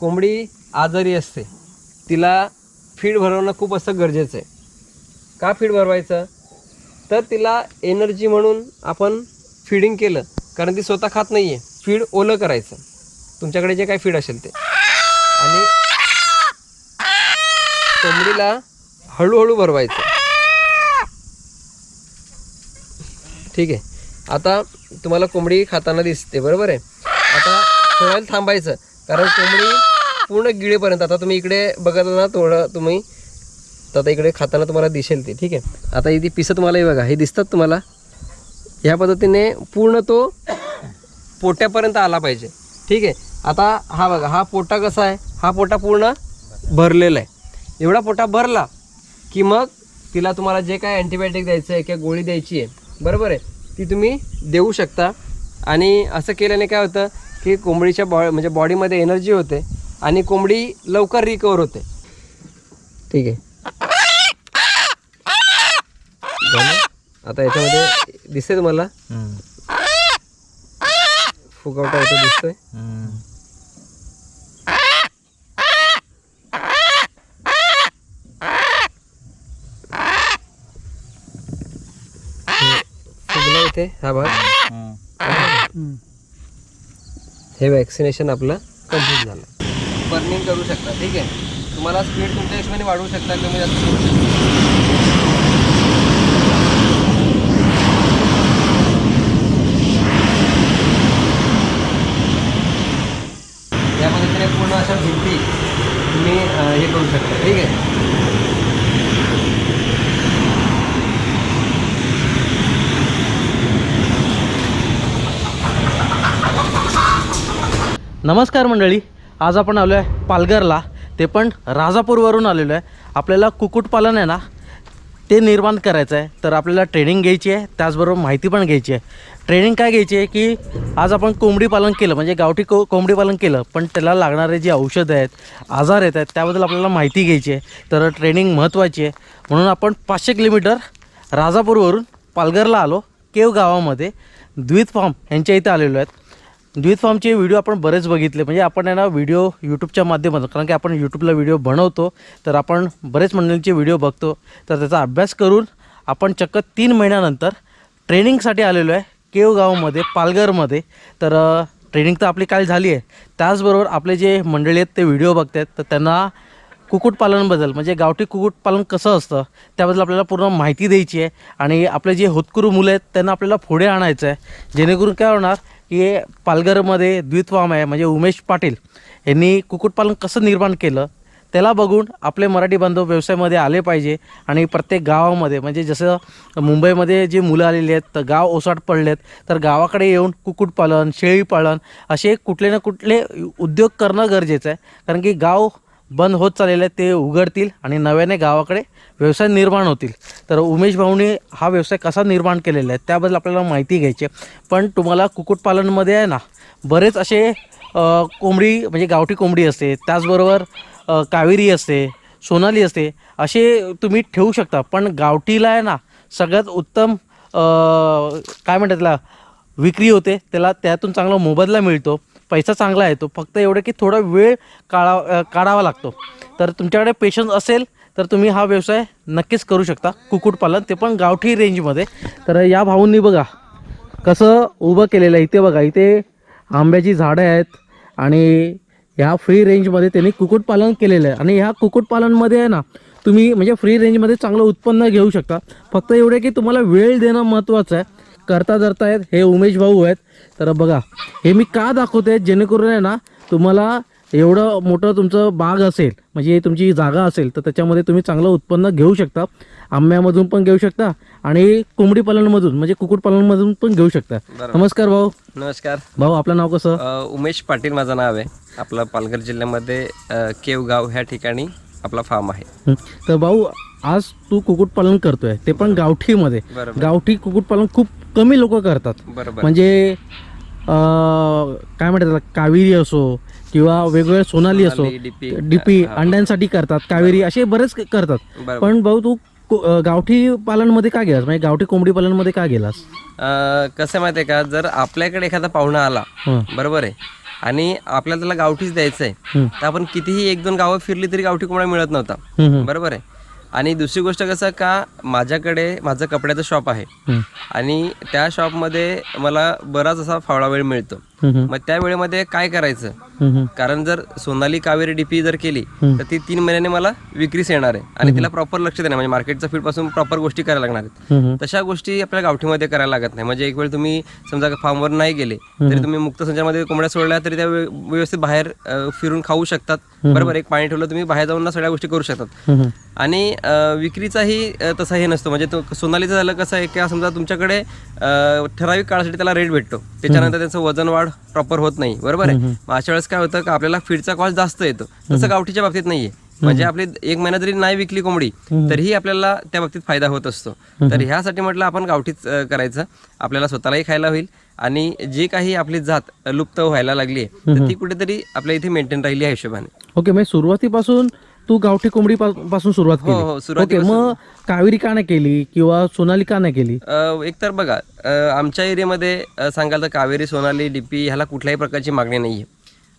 कोंबडी आजारी असते तिला फीड भरवणं खूप असं गरजेचं आहे. का फीड भरवायचं? तर तिला एनर्जी म्हणून आपण फीडिंग केलं कारण ती स्वतः खात नाही आहे फीड ओलं करायचं. तुमच्याकडे जे काही फीड असेल ते. आणि कोंबडीला हळूहळू भरवायचं. ठीक आहे. आता तुम्हाला कोंबडी खाताना दिसते बरोबर आहे? आता थोड्या वेळ थांबायचं. कारण कोंबडी पूर्ण गिळेपर्यंत आता तुम्ही इकडे बघत ना थोडं तुम्ही आता इकडे खाताना तुम्हाला दिसेल ते ठीक आहे? आता इथे पिसं तुम्हाला हे बघा हे दिसतात तुम्हाला ह्या पद्धतीने पूर्ण तो पोट्यापर्यंत आला पाहिजे ठीक आहे? आता हा बघा हा पोटा कसा आहे? हा पोटा पूर्ण भरलेला आहे. एवढा पोटा भरला की मग तिला तुम्हाला जे काय अँटीबायोटिक द्यायचं आहे किंवा गोळी द्यायची आहे बरोबर आहे? ती तुम्ही देऊ शकता. आणि असं केल्याने काय होतं की कोंबडीच्या बॉ म्हणजे बॉडीमध्ये एनर्जी होते आणि कोंबडी लवकर रिकवर होते. ठीक आहे. झालं? आता याच्यामध्ये दिसते तुम्हाला फुगवटा इथे दिसतोय. हे फुगला इथे हा भाग. हे वॅक्सिनेशन आपलं कंप्लीट झालं. बर्निंग करू शकता ठीक आहे? तुम्हाला स्पीड तुमच्या हिशोबाने वाढवू शकता कमी जास्त करू शकता. या पद्धतीने पूर्ण अशा भिंती तुम्ही हे करू शकता ठीक आहे? नमस्कार मंडळी आज आपण आलो आहे पालघरला. ते पण राजापूरवरून आलेलो आहे. आपल्याला कुक्कुटपालन आहे ना ते निर्माण करायचं आहे तर आपल्याला ट्रेनिंग घ्यायची आहे त्याचबरोबर माहिती पण घ्यायची आहे. ट्रेनिंग काय घ्यायची आहे की आज आपण कोंबडी पालन केलं म्हणजे गावठी को कोंबडी पालन केलं पण त्याला लागणारे जे औषधं आहेत आजार येत आहेत त्याबद्दल आपल्याला माहिती घ्यायची आहे. तर ट्रेनिंग महत्त्वाची आहे. म्हणून आपण पाचशे किलोमीटर राजापूरवरून पालघरला आलो केव गावामध्ये. द्वित फार्म यांच्या इथे आलेलो आहेत. द्वित फॉर्मचे व्हिडिओ आपण बरेच बघितले. म्हणजे आपण आहे ना व्हिडिओ यूट्यूबच्या माध्यमातून कारण की आपण यूट्यूबला व्हिडिओ बनवतो तर आपण बरेच मंडळींचे व्हिडिओ बघतो. तर त्याचा अभ्यास करून आपण चक्क तीन महिन्यानंतर ट्रेनिंगसाठी आलेलो आहे केवगावमध्ये पालघरमध्ये. तर ट्रेनिंग तर आपली काल झाली आहे. त्याचबरोबर आपले जे मंडळी आहेत ते व्हिडिओ बघत आहेत तर त्यांना कुक्कुटपालनबद्दल म्हणजे गावठी कुक्कुटपालन कसं असतं त्याबद्दल आपल्याला पूर्ण माहिती द्यायची आहे. आणि आपले जे होतकरू मुलं आहेत त्यांना आपल्याला पुढे आणायचं आहे. जेणेकरून काय होणार की पालघरमध्ये द्वितवाम आहे म्हणजे उमेश पाटील यांनी कुक्कुटपालन कसं निर्माण केलं त्याला बघून आपले मराठी बांधव व्यवसायामध्ये आले पाहिजे आणि प्रत्येक गावामध्ये म्हणजे जसं मुंबईमध्ये जे मुलं आलेली आहेत तर गाव ओसाट पडले आहेत तर गावाकडे येऊन कुक्कुटपालन शेळीपालन असे कुठले ना कुठले उद्योग करणं गरजेचं आहे. कारण की गाव बंद होत चाललेले ते उघडतील आणि नव्याने गावाकडे व्यवसाय निर्माण होतील. तर उमेश भाऊने हा व्यवसाय कसा निर्माण केलेला आहे त्याबद्दल आपल्याला माहिती घ्यायची आहे. पण तुम्हाला कुक्कुटपालनमध्ये आहे ना बरेच असे कोंबडी म्हणजे गावठी कोंबडी असते त्याचबरोबर कावेरी असते सोनाली असते असे तुम्ही ठेवू शकता. पण गावठीला आहे ना सगळ्यात उत्तम काय म्हणतात त्याला विक्री होते त्याला त्यातून चांगला मोबदला मिळतो. पैसा चांगला आहे तो फक्त एवढं की थोडा वेळ काढा काढावा लागतो. तर तुमच्याकडे पेशन्स असेल तर तुम्ही हा व्यवसाय नक्कीच करू शकता कुक्कुटपालन ते पण गावठी रेंजमध्ये तर या भाऊंनी बघा कसं उभं केलेलं आहे. इथे बघा इथे आंब्याची झाडं आहेत आणि ह्या फ्री रेंजमध्ये त्यांनी कुक्कुटपालन केलेलं आहे. आणि ह्या कुक्कुटपालनमध्ये आहे ना तुम्ही म्हणजे फ्री रेंजमध्ये चांगलं उत्पन्न घेऊ शकता. फक्त एवढे की तुम्हाला वेळ देणं महत्त्वाचं आहे. करता धरता आहेत हे उमेश भाऊ आहेत. तर बघा हे मी का दाखवते? जेणेकरून आहे ना तुम्हाला एवढं मोठं तुमचं बाग असेल म्हणजे तुमची जागा असेल तर त्याच्यामध्ये तुम्ही चांगलं उत्पन्न घेऊ शकता. आंब्यामधून पण घेऊ शकता आणि कोंबडी पालनमधून म्हणजे कुक्कुटपालनमधून पण घेऊ शकता. नमस्कार भाऊ. नमस्कार. भाऊ आपलं नाव कसं? उमेश पाटील माझं नाव आहे. आपलं पालघर जिल्ह्यामध्ये केवगाव ह्या ठिकाणी आपला फार्म आहे. तर भाऊ आज तू कुक्कुटपालन करतोय ते पण गावठीमध्ये. बरोबर. गावठी कुक्कुटपालन खूप कमी लोक करतात. बरोबर. म्हणजे अं, काय म्हणतात त्याला कावेरी असो किंवा वेगवेगळ्या सोनाली असो सोनाली, डीपी, डीपी. अंड्यांसाठी करतात कावेरी असे बरेच क- करतात. बरोबर. पण भाऊ तू कु- अं, गावठी पालनमध्ये का गेलास? म्हणजे गावठी कोंबडी पालनमध्ये का गेलास? अ, कसं आहे माहिती आहे का? जर आपल्याकडे एखादा पाहुणा आला हं. बरोबर आहे आणि आपल्याला त्याला गावठीच द्यायचं आहे. तर आपण कितीही एक दोन गावं फिरली तरी गावठी कोंबडा मिळत नव्हता बरोबर आहे. आणि दुसरी गोष्ट कसं का माझ्याकडे माझं कपड्याचं शॉप आहे. आणि त्या शॉपमध्ये मला बराच असा फावळा वेळ मिळतो. मग त्या वेळेमध्ये काय करायचं? कारण जर सोनाली कावेरी डीपी जर केली. तर ती तीन महिन्याने मला विक्रीस येणार आहे. आणि तिला प्रॉपर लक्ष देणार म्हणजे मार्केटच्या फीडपासून प्रॉपर गोष्टी करायला लागणार आहेत. तशा गोष्टी आपल्याला गावठीमध्ये करायला लागत नाही. म्हणजे एक वेळ तुम्ही समजा फार्मवर नाही गेले तरी तुम्ही मुक्त संचामध्ये कोंबड्या सोडल्या तरी त्या व्य- व्यवस्थित बाहेर फिरून खाऊ शकतात. बरोबर एक पाणी ठेवलं तुम्ही बाहेर जाऊन ना सगळ्या गोष्टी करू शकतात. आणि विक्रीचाही तसा हे नसतो. म्हणजे सोनालीचं झालं कसं आहे की समजा तुमच्याकडे ठराविक काळासाठी त्याला रेट भेटतो. त्याच्यानंतर त्यांचं वजन वाढ प्रॉपर होत नाही. बरोबर आहे? मग अशा वेळेस काय होतं का आपल्याला फीडचा कॉस्ट जास्त येतो. तसं गावठीच्या बाबतीत नाहीये. म्हणजे आपली एक महिना जरी नाही विकली कोंबडी तरीही आपल्याला त्या बाबतीत फायदा होत असतो. तर ह्यासाठी म्हटलं आपण गावठीच करायचं. आपल्याला स्वतःलाही खायला होईल आणि जे काही आपली जात लुप्त व्हायला लागली आहे तर ती कुठेतरी आपल्या इथे मेंटेन राहिली आहे हिशोबाने. ओके म्हणजे सुरुवातीपासून तू गावठी कोंबडी पासून सुरुवात हो केली. हो ओके मग कावेरी का नाही केली किंवा सोनाली का नाही केली एकतर बघा आमच्या एरियामध्ये सांगाल तर कावेरी सोनाली डीपी ह्याला कुठल्याही प्रकारची मागणी नाही आहे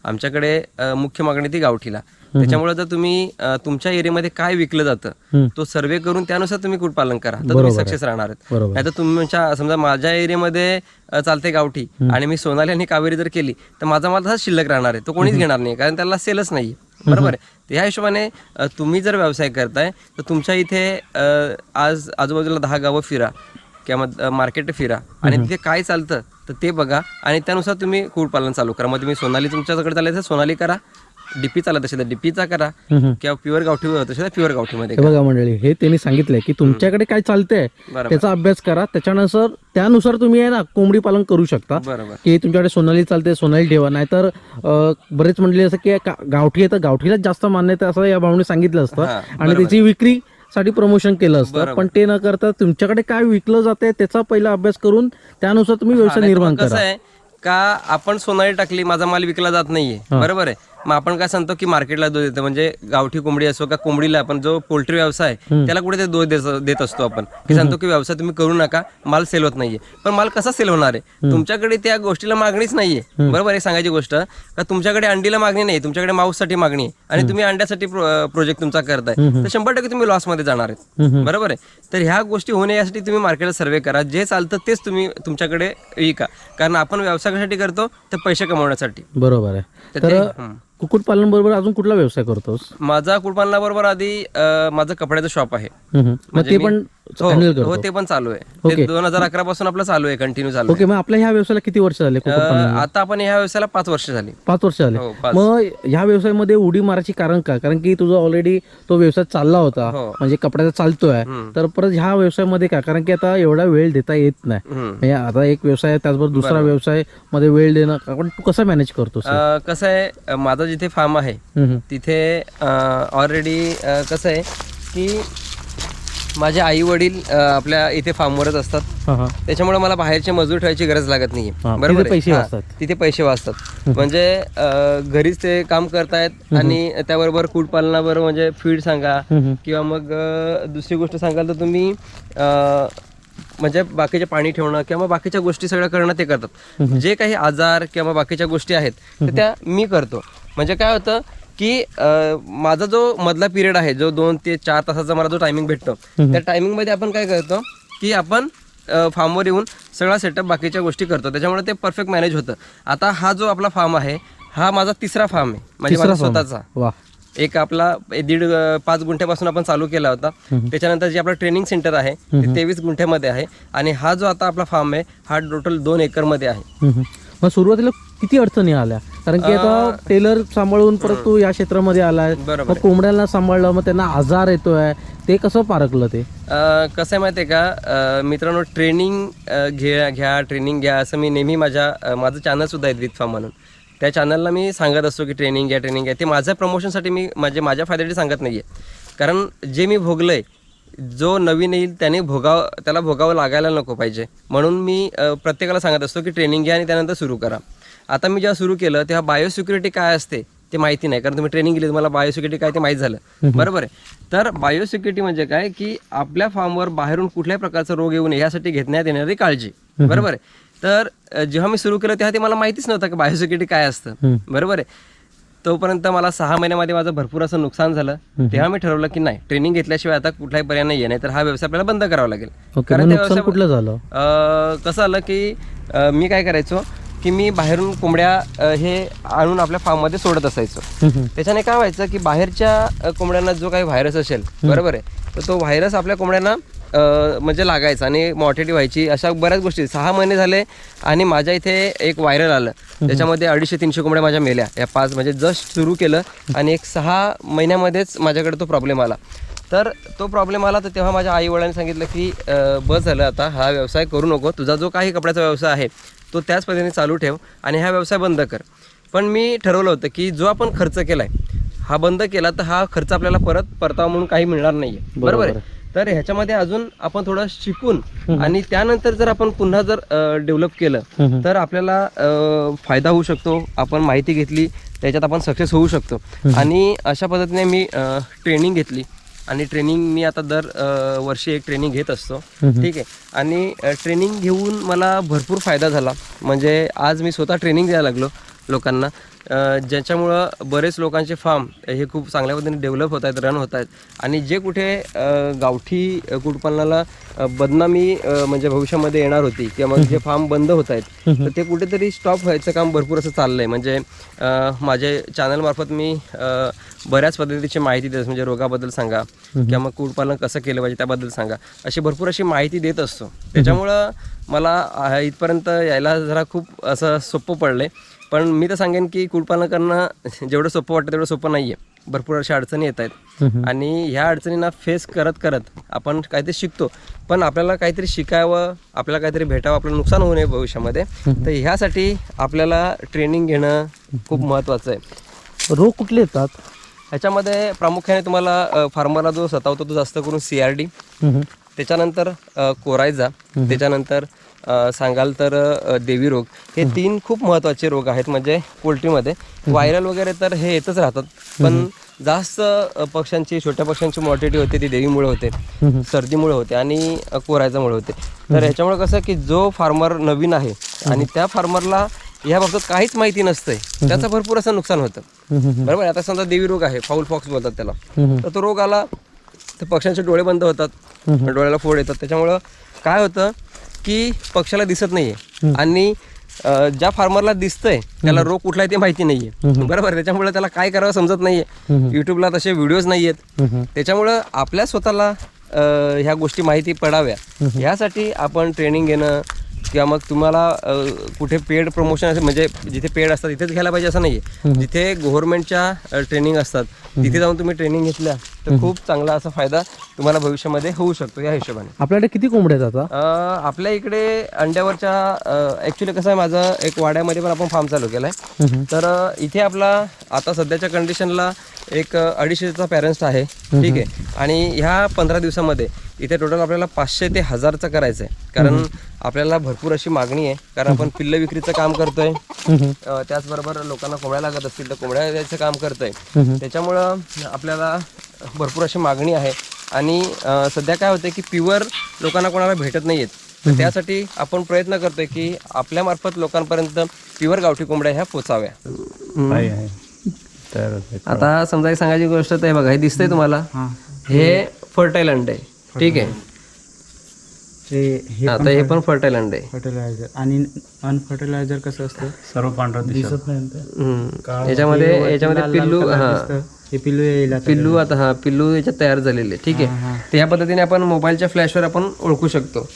आमच्याकडे मुख्य मागणी ती गावठीला. त्याच्यामुळे जर तुम्ही तुमच्या एरियामध्ये काय विकलं जातं. तो सर्वे करून त्यानुसार तुम्ही कुटपालन करा तर तुम्ही सक्सेस राहणार तर तुमच्या समजा माझ्या एरियामध्ये चालते गावठी आणि मी सोनाली आणि कावेरी जर केली तर माझा माल तसाच शिल्लक राहणार आहे. तो कोणीच घेणार नाही कारण त्याला सेलच नाही बरोबर आहे. ह्या हिशोबाने तुम्ही जर व्यवसाय करताय तर तुमच्या इथे आज आजूबाजूला दहा गावं फिरा किंवा मार्केट फिरा. आणि तिथे काय चालतं तर ते बघा. आणि त्यानुसार तुम्ही कुक्कुटपालन चालू करा. मग तुम्ही सोनाली तुमच्याकडे चालायचं सोनाली करा. डीपी चालत असेल तर डीपीचा करा. किंवा प्युअर गावठी होत असेल तर प्युअर गावठीमध्ये हे बघा मंडळी हे त्यांनी सांगितलंय की तुमच्याकडे काय चालतंय बरोबर. त्याचा अभ्यास करा. त्याच्यानुसार त्यानुसार तुम्ही आहे ना कोंबडी पालन करू शकता. बरोबर. की तुमच्याकडे सोनाली चालते सोनाली ठेवा. नाहीतर अं, बरेच मंडळी असं की का- गावठी आहे तर गावठीलाच जास्त मान्यता असं या भावने सांगितलं असतं. आणि त्याची विक्री साठी प्रमोशन केलं असतं. पण ते न करता तुमच्याकडे काय विकलं जाते त्याचा पहिला अभ्यास करून त्यानुसार तुम्ही व्यवसाय निर्माण कसं करा. आहे का आपण सोनाली टाकली माझा माल विकला जात नाहीये. बरोबर आहे. मग आपण काय सांगतो की मार्केटला दूध देतो. म्हणजे गावठी कोंबडी असो का कोंबडीला आपण जो पोल्ट्री व्यवसाय आहे, त्याला कुठे ते दूध देस- देत असतो आपण. की सांगतो की व्यवसाय तुम्ही करू नका माल सेल होत नाहीये. पण माल कसा सेल होणार आहे? तुमच्याकडे त्या गोष्टीला मागणीच नाहीये. बरोबर आहे सांगायची गोष्ट. का तुमच्याकडे अंडीला मागणी नाही तुमच्याकडे माऊससाठी मागणी आहे. आणि तुम्ही अंड्यासाठी प्रोजेक्ट तुमचा करताय. तर शंभर टक्के तुम्ही लॉसमध्ये जाणार आहेत. बरोबर आहे? तर ह्या गोष्टी होणे यासाठी तुम्ही मार्केटला सर्वे करा. जे चालतं तेच तुम्ही तुमच्याकडे विका. कारण आपण व्यवसाय कशासाठी करतो तर पैसे कमवण्यासाठी. बरोबर आहे. तर तर ते- हं. कुक्कुटपालन बरोबर अजून कुठला व्यवसाय करतोस? माझा कुटुंबाबरोबर आधी अं, माझं कपड्याचं शॉप आहे. मग म्हणजे ते मी- पण हो हँडल हो, करतो ते पण चालू आहे. ते दोन हजार अकरा पासून आपलं चालू आहे कंटिन्यू चालू आहे. ओके मग आपल्या ह्या व्यवसायाला किती वर्ष झाले कुक्कुटपालन आता आपण ह्या व्यवसायाला पाच वर्ष झाली. पाच वर्ष झाले. हो पाच. मग ह्या व्यवसायामध्ये उडी मारायची कारण का कारण की तुझा ऑलरेडी तो व्यवसाय चालला होता हो. म्हणजे कपड्याचा चालतोय. हम्म. तर परत ह्या व्यवसायामध्ये का कारण की आता एवढा वेळ देता येत नाही. हम्म. म्हणजे आता एक व्यवसाय आहे, त्याचबरोबर दुसरा व्यवसायमध्ये वेळ देणं आपण तू कसा मॅनेज करतोस? अं, कसं आहे अं, माझं जिथे फार्म आहे तिथे ऑलरेडी कसं आहे की माझे आई वडील आपल्या इथे फार्मवरच असतात. त्याच्यामुळे मला बाहेरचे मजूर ठेवायची गरज लागत नाही बरोबर? पैसे वाचतात. तिथे पैसे वाचतात. म्हणजे घरीच ते काम करतायत आणि त्याबरोबर कुटपालनाबरोबर म्हणजे फीड सांगा किंवा मग दुसरी गोष्ट सांगाल तर तुम्ही म्हणजे बाकीचे पाणी ठेवणं किंवा मग बाकीच्या गोष्टी सगळ्या करणं ते करतात. जे काही आजार किंवा बाकीच्या गोष्टी आहेत त्या मी करतो. म्हणजे काय होतं की माझा जो मधला पिरियड आहे जो दोन ते चार तासाचा मला जो टायमिंग भेटतो त्या टायमिंगमध्ये आपण काय करतो की आपण फार्मवर येऊन सगळा सेटअप बाकीच्या गोष्टी करतो. त्याच्यामुळे ते परफेक्ट मॅनेज होतं. आता हा जो आपला फार्म आहे हा माझा तिसरा फार्म आहे. म्हणजे माझा स्वतःचा. एक आपला दीड पाच गुंठ्यापासून आपण चालू केला होता. त्याच्यानंतर जे आपलं ट्रेनिंग सेंटर आहे ते तेवीस गुंठ्यामध्ये आहे. आणि हा जो आता आपला फार्म आहे हा टोटल दोन एकरमध्ये आहे. मग सुरुवातीला किती अडचणी आल्या? कारण की आता टेलर सांभाळून परत तू या क्षेत्रामध्ये आलाय. मग कोंबड्यांना सांभाळलं मग त्यांना आजार येतोय. ते कसं पारकलं ते? कसं आहे माहिती आहे का मित्रांनो ट्रेनिंग घ्या घ्या ट्रेनिंग घ्या असं मी नेहमी माझ्या माझं चॅनल सुद्धा आहे विथ फार्म म्हणून. त्या चॅनलला मी सांगत असतो की ट्रेनिंग घ्या ट्रेनिंग घ्या. ते माझ्या प्रमोशनसाठी मी म्हणजे माझ्या फायद्यासाठी सांगत नाही आहे कारण जे मी भोगलंय जो नवीन येईल त्याने भोगाव त्याला भोगावं लागायला नको पाहिजे. म्हणून मी प्रत्येकाला सांगत असतो की ट्रेनिंग घ्या आणि त्यानंतर सुरू करा. आता मी जेव्हा सुरू केलं तेव्हा बायोसिक्युरिटी काय असते ते माहिती नाही. कारण तुम्ही ट्रेनिंग गेली तुम्हाला बायोसिक्युरिटी काय ते माहीत झालं. बरोबर आहे. तर बायोसिक्युरिटी म्हणजे काय? की आपल्या फार्मवर बाहेरून कुठल्याही प्रकारचा रोग येऊ नये यासाठी घेण्यात येणारी काळजी. बरोबर आहे. तर जेव्हा मी सुरू केलं तेव्हा ते मला माहितीच नव्हतं की बायोसिक्युरिटी काय असतं. बरोबर आहे. तोपर्यंत मला सहा महिन्यामध्ये माझं भरपूर असं नुकसान झालं. तेव्हा मी ठरवलं की नाही ट्रेनिंग घेतल्याशिवाय आता कुठलाही पर्याय नाही नाही तर हा व्यवसाय आपल्याला बंद करावा लागेल. त्या नुकसान व्यवसाय- कुठलं झालं? कसं आलं की मी काय करायचो? की मी बाहेरून कोंबड्या अ, हे आणून आपल्या फार्ममध्ये सोडत असायचो. त्याच्याने काय व्हायचं की बाहेरच्या अ, कोंबड्यांना जो काही व्हायरस असेल बरोबर आहे? तर तो व्हायरस आपल्या कोंबड्यांना अ, म्हणजे लागायचा आणि मॉर्टेलिटी व्हायची. अशा बऱ्याच गोष्टी. सहा महिने झाले आणि माझ्या इथे एक व्हायरल आलं. त्याच्यामध्ये अडीचशे तीनशे कोंबड्या माझ्या मेल्या. या पाच म्हणजे जस्ट सुरू केलं आणि एक सहा महिन्यामध्येच माझ्याकडे तो प्रॉब्लेम आला. तर तो प्रॉब्लेम आला तर तेव्हा माझ्या आई वडिलांनी सांगितलं की बस झालं आता हा व्यवसाय करू नको तुझा जो काही कपड्याचा व्यवसाय आहे तो त्याच पद्धतीने चालू ठेव आणि हा व्यवसाय बंद कर. पण मी ठरवलं होतं की जो आपण खर्च केलाय हा बंद केला तर हा खर्च आपल्याला परत परतावा म्हणून काही मिळणार नाहीये. बरोबर. आहे? तर ह्याच्यामध्ये अजून आपण थोडं शिकून आणि त्यानंतर जर आपण पुन्हा जर डेव्हलप केलं. तर आपल्याला फायदा होऊ शकतो आपण माहिती घेतली त्याच्यात आपण सक्सेस होऊ शकतो. आणि अशा पद्धतीने मी ट्रेनिंग घेतली. आणि ट्रेनिंग मी आता दर अ, वर्षी एक ट्रेनिंग घेत असतो. ठीक आहे? आणि ट्रेनिंग घेऊन मला भरपूर फायदा झाला. म्हणजे आज मी स्वतः ट्रेनिंग द्यायला लागलो लोकांना. अ, ज्याच्यामुळं बरेच लोकांचे फार्म हे खूप चांगल्या पद्धतीने डेव्हलप होत आहेत रन होत आहेत. आणि जे कुठे अ, गावठी अ, कुक्कुटपालनाला अ, बदनामी अ, म्हणजे भविष्यामध्ये येणार होती किंवा मग जे फार्म बंद होत आहेत तर ते कुठेतरी स्टॉप व्हायचं काम भरपूर असं चाललं आहे म्हणजे अ, माझे चॅनलमार्फत मी अ, बऱ्याच पद्धतीची माहिती देत. म्हणजे रोगाबद्दल सांगा किंवा मग कुक्कुटपालन कसं केलं पाहिजे त्याबद्दल सांगा. अशी भरपूर अशी माहिती देत असतो. त्याच्यामुळं मला इथपर्यंत यायला जरा खूप असं सोपं पडलं पण मी तर सांगेन की कुक्कुटपालन करणं जेवढं सोपं वाटतं तेवढं सोपं नाही आहे भरपूर अशा अडचणी येत आहेत. आणि ह्या अडचणींना फेस करत करत आपण काहीतरी शिकतो. पण आपल्याला काहीतरी शिकावं आपल्याला काहीतरी भेटावं आपलं नुकसान होऊ नये भविष्यामध्ये. तर ह्यासाठी आपल्याला ट्रेनिंग घेणं खूप महत्त्वाचं आहे. रोग कुठले येतात? ह्याच्यामध्ये प्रामुख्याने तुम्हाला फार्मरला जो सतावतो तो जास्त करून सी आर डी. त्याच्यानंतर कोरायजा त्याच्यानंतर सांगाल तर देवी रोग. हे तीन खूप महत्त्वाचे रोग आहेत म्हणजे पोल्ट्रीमध्ये. व्हायरल वगैरे तर हे येतच राहतात पण जास्त पक्ष्यांची छोट्या पक्ष्यांची मॉर्टिटी होते ती देवीमुळे होते सर्दीमुळे होते आणि कोरायजामुळे होते. तर ह्याच्यामुळे कसं की जो फार्मर नवीन आहे आणि त्या फार्मरला ह्या बाबतीत काहीच माहिती नसते त्याचं भरपूर असं नुकसान होतं. बरोबर? आता समजा देवी रोग आहे फाऊल फॉक्स बोलतात त्याला. तर तो रोग आला तर पक्ष्यांचे डोळे बंद होतात. डोळ्याला फोड येतात. त्याच्यामुळं काय होतं की पक्षाला दिसत नाहीये. आणि ज्या फार्मरला दिसतंय त्याला रोग कुठला आहे ते माहिती नाहीये. बरोबर त्याच्यामुळे त्याला काय करावं समजत नाहीये. युट्यूबला तसे व्हिडिओज नाहीयेत. त्याच्यामुळं आपल्या स्वतःला ह्या गोष्टी माहिती पडाव्या. ह्यासाठी आपण ट्रेनिंग घेणं किंवा मग तुम्हाला कुठे पेड प्रमोशन असेल म्हणजे जिथे पेड असतात तिथेच घ्यायला पाहिजे असं नाहीये. जिथे गव्हर्नमेंटच्या ट्रेनिंग असतात तिथे जाऊन तुम्ही ट्रेनिंग घेतल्या तर खूप चांगला असा फायदा तुम्हाला भविष्यामध्ये होऊ शकतो या हिशोबाने. आपल्याकडे किती कोंबड्या अं, आपल्या इकडे अंड्यावरच्या ॲक्च्युली कसं आहे माझं एक वाड्यामध्ये पण आपण फार्म चालू केला आहे. तर इथे आपला आता सध्याच्या कंडिशनला एक अडीचशेचा पॅरेंट्स आहे. ठीक आहे. आणि ह्या पंधरा दिवसामध्ये इथे टोटल आपल्याला पाचशे ते हजारचं करायचं आहे कारण आपल्याला भरपूर अशी मागणी आहे. कारण आपण पिल्ल विक्रीचं काम करतोय. त्याचबरोबर लोकांना कोंबड्या लागत असतील तर कोंबड्या द्यायचं काम करतोय. त्याच्यामुळं आपल्याला भरपूर अशी मागणी आहे. आणि सध्या काय होतं की प्युअर लोकांना कोणाला भेटत नाहीयेत. तर त्यासाठी आपण प्रयत्न करतोय की आपल्या मार्फत लोकांपर्यंत प्युअर गावठी कोंबड्या ह्या पोचाव्या. तयार होते आता समजा एक सांगायची गोष्ट तर हे बघा हे दिसतंय तुम्हाला. हे. फर्टाईल अंड आहे. ठीक आहे. ते हे आता हे पण फर्टाईल अंड आहे. फर्टिलायझर आणि अनफर्टिलायझर कसं असतं? सर्व पांढरं दिसत. नाही. याच्यामध्ये याच्यामध्ये पिल्लू हा. हे पिल्लू येईल आता. पिल्लू आता हा पिल्लू याच्यात तयार झालेले. ठीक आहे. तर या पद्धतीने आपण मोबाईलच्या फ्लॅशवर आपण ओळखू शकतो.